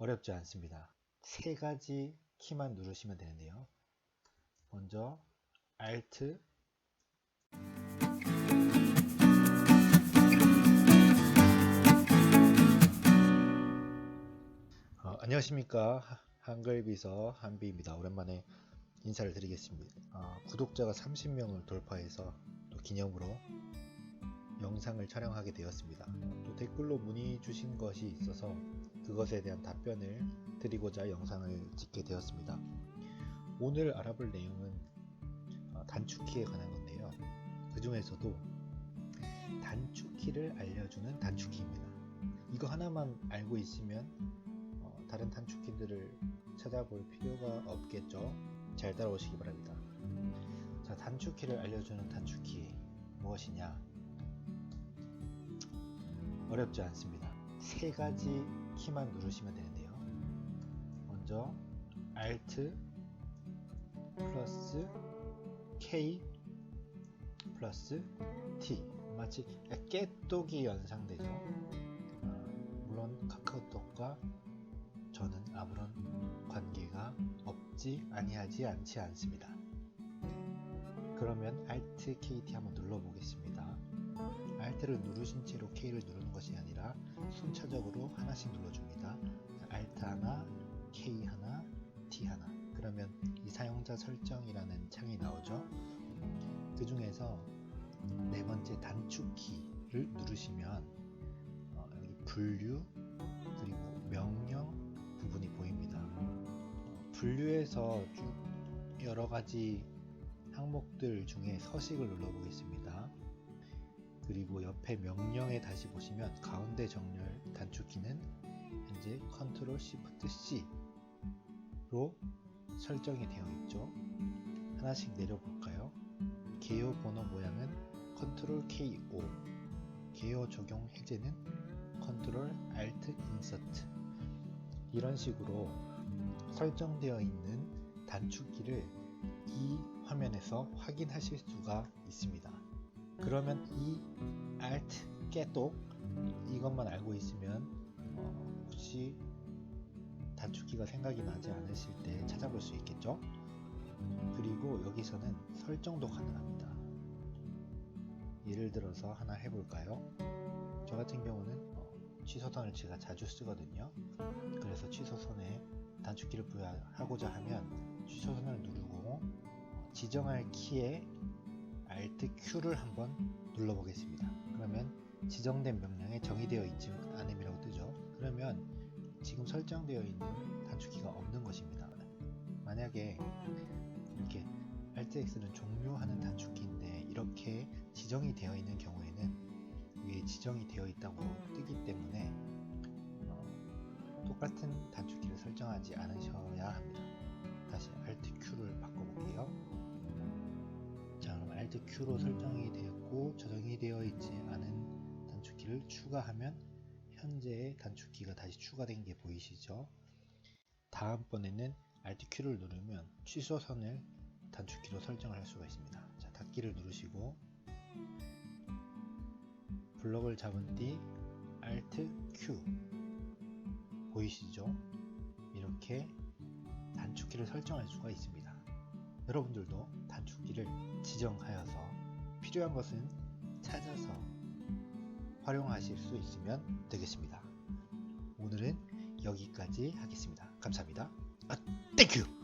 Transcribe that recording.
어렵지 않습니다. 세 가지 키만 누르시면 되는데요. 먼저 Alt 어, 안녕하십니까 하- 한글 비서 한비입니다. 오랜만에 인사를 드리겠습니다. 어, 구독자가 30명을 돌파해서 또 기념으로 영상을 촬영하게 되었습니다. 또 댓글로 문의 주신 것이 있어서 그것에 대한 답변을 드리고자 영상을 찍게 되었습니다. 오늘 알아볼 내용은 어, 단축키에 관한 건데요. 그 중에서도 단축키를 알려주는 단축키입니다. 이거 하나만 알고 있으면 어, 다른 단축키들을 찾아볼 필요가 없겠죠. 잘 따라오시기 바랍니다. 자, 단축키를 알려주는 단축키 무엇이냐? 어렵지 않습니다. 세 가지 키만 누르시면 되는데요. 먼저 Alt 플러스 K 플러스 T 마치 깨똑이 연상되죠. 어, 물론 카카오톡과 저는 아무런 관계가 없지 아니하지 않지 않습니다. 그러면 Alt KT 한번 눌러보겠습니다. Alt를 누르신 채로 K를 아니라 순차적으로 하나씩 눌러줍니다. Alt 하나, K 하나, T 하나. 그러면 이 사용자 설정이라는 창이 나오죠. 그 중에서 네 번째 단축키를 누르시면 어, 여기 분류 그리고 명령 부분이 보입니다. 어, 분류에서 쭉 여러 가지 항목들 중에 서식을 눌러보겠습니다. 그리고 옆에 명령에 다시 보시면 가운데 정렬 단축키는 현재 Ctrl Shift C로 설정이 되어 있죠. 하나씩 내려볼까요? 개요 번호 모양은 Ctrl K5, 개요 적용 해제는 Ctrl Alt Insert 이런 식으로 설정되어 있는 단축키를 이 화면에서 확인하실 수가 있습니다. 그러면 이 Alt 깨똑 이것만 알고 있으면 어, 혹시 단축키가 생각이 나지 않으실 때 찾아볼 수 있겠죠? 그리고 여기서는 설정도 가능합니다. 예를 들어서 하나 해볼까요? 저 같은 경우는 어, 취소선을 제가 자주 쓰거든요. 그래서 취소선에 단축키를 부여하고자 하면 취소선을 누르고 어, 지정할 키에 Alt Q를 한번 눌러보겠습니다. 그러면 지정된 명령에 정의되어 있지 않음이라고 뜨죠. 그러면 지금 설정되어 있는 단축키가 없는 것입니다. 만약에 이렇게 Alt X는 종료하는 단축키인데 이렇게 지정이 되어 있는 경우에는 위에 지정이 되어 있다고 뜨기 때문에 어, 똑같은 단축키를 설정하지 않으셔야 Q로 설정이 되었고 저장이 되어 있지 않은 단축키를 추가하면 현재의 단축키가 다시 추가된 게 보이시죠? 다음번에는 Alt Q를 누르면 취소선을 단축키로 설정을 할 수가 있습니다. 자, 닫기를 누르시고 블럭을 잡은 뒤 Alt Q 보이시죠? 이렇게 단축키를 설정할 수가 있습니다. 여러분들도 단축키를 지정하여서 필요한 것은 찾아서 활용하실 수 있으면 되겠습니다. 오늘은 여기까지 하겠습니다. 감사합니다. 아, 땡큐!